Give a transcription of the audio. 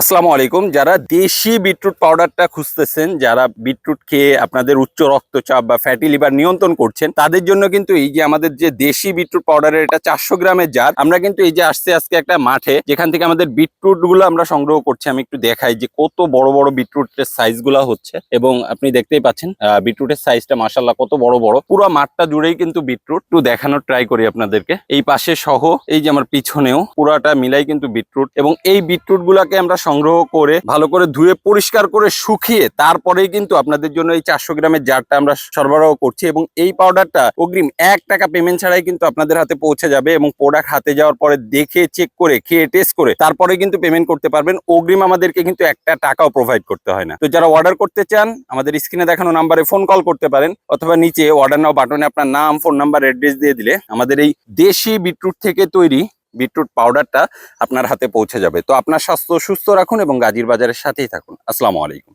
আসসালামু আলাইকুম। যারা দেশি বিটরুট পাউডারটা খুঁজতেছেন, যারা বিটরুট খেয়ে আপনাদের উচ্চ রক্তচাপ বা ফ্যাটি লিভার নিয়ন্ত্রণ করছেন, তাদের জন্য কিন্তু এই যে আমাদের যে দেশি বিটরুট পাউডারের এটা চারশো গ্রামের জার, আমরা কিন্তু এই যে আসছে আজকে একটা মাঠে, যেখান থেকে আমাদের বিটরুটগুলো আমরা সংগ্রহ করছি, আমি একটু দেখাই যে কত বড় বড় বিটরুটের সাইজগুলা হচ্ছে। এবং আপনি দেখতেই পাচ্ছেন বিটরুটের সাইজটা মাসাল্লাহ কত বড় বড়। পুরো মাঠটা জুড়েই কিন্তু বিটরুট, একটু দেখানোর ট্রাই করি আপনাদেরকে। এই পাশে সহ, এই যে আমার পিছনেও, পুরাটা মিলাই কিন্তু বিটরুট। এবং এই বিটরুট গুলাকে আমরা সংগ্রহ করে, ভালো করে ধুয়ে, পরিষ্কার করে শুকিয়ে তারপরেই কিন্তু আপনাদের জন্য এই চারশো গ্রামের জারটা আমরা সরবরাহ করছি এবং এই পাউডারটা অগ্রিম এক টাকা পেমেন্ট ছাড়াই কিন্তু আপনাদের হাতে পৌঁছে যাবে এবং প্রোডাক্ট হাতে যাওয়ার পরে দেখে চেক করে, খেয়ে টেস্ট করে তারপরে কিন্তু পেমেন্ট করতে পারবেন। অগ্রিম আমাদেরকে কিন্তু একটা টাকাও প্রোভাইড করতে হয় না। তো যারা অর্ডার করতে চান, আমাদের স্ক্রিনে দেখানো নাম্বারে ফোন কল করতে পারেন অথবা নিচে অর্ডার নাও বাটনে আপনার নাম ফোন নাম্বার অ্যাড্রেস দিয়ে দিলে আমাদের এই দেশি বিটরুট থেকে তৈরি বিটরুট পাউডারটা আপনার হাতে পৌঁছে যাবে। তো আপনার স্বাস্থ্য সুস্থ রাখুন এবং গাজীর বাজারের সাথেই থাকুন। আসসালামু আলাইকুম।